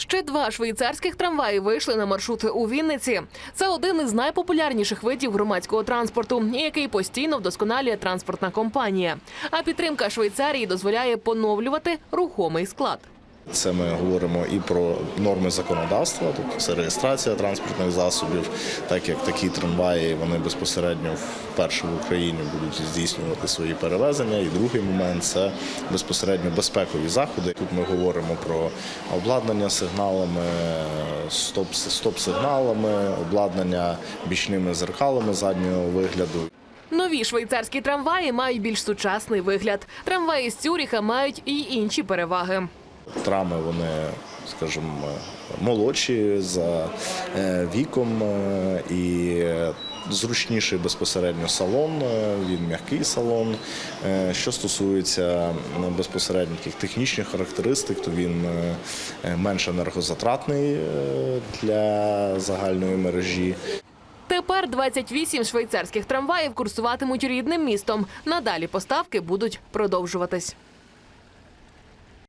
Ще два швейцарських трамваї вийшли на маршрути у Вінниці. Це один із найпопулярніших видів громадського транспорту, який постійно вдосконалює транспортна компанія. А підтримка Швейцарії дозволяє поновлювати рухомий склад. Це ми говоримо і про норми законодавства, тобто це реєстрація транспортних засобів, так як такі трамваї вони безпосередньо вперше в Україні будуть здійснювати свої перевезення. І другий момент це безпосередньо безпекові заходи. Тут ми говоримо про обладнання сигналами, стоп, стоп-сигналами, обладнання бічними зеркалами заднього вигляду. Нові швейцарські трамваї мають більш сучасний вигляд. Трамваї з Цюріха мають і інші переваги. Трами вони, скажімо, молодші за е, віком е, і зручніший безпосередньо салон. е, Він м'який салон. Що стосується безпосередньо таких технічних характеристик, то він менш енергозатратний для загальної мережі. Тепер 28 швейцарських трамваїв курсуватимуть рідним містом. Надалі поставки будуть продовжуватись.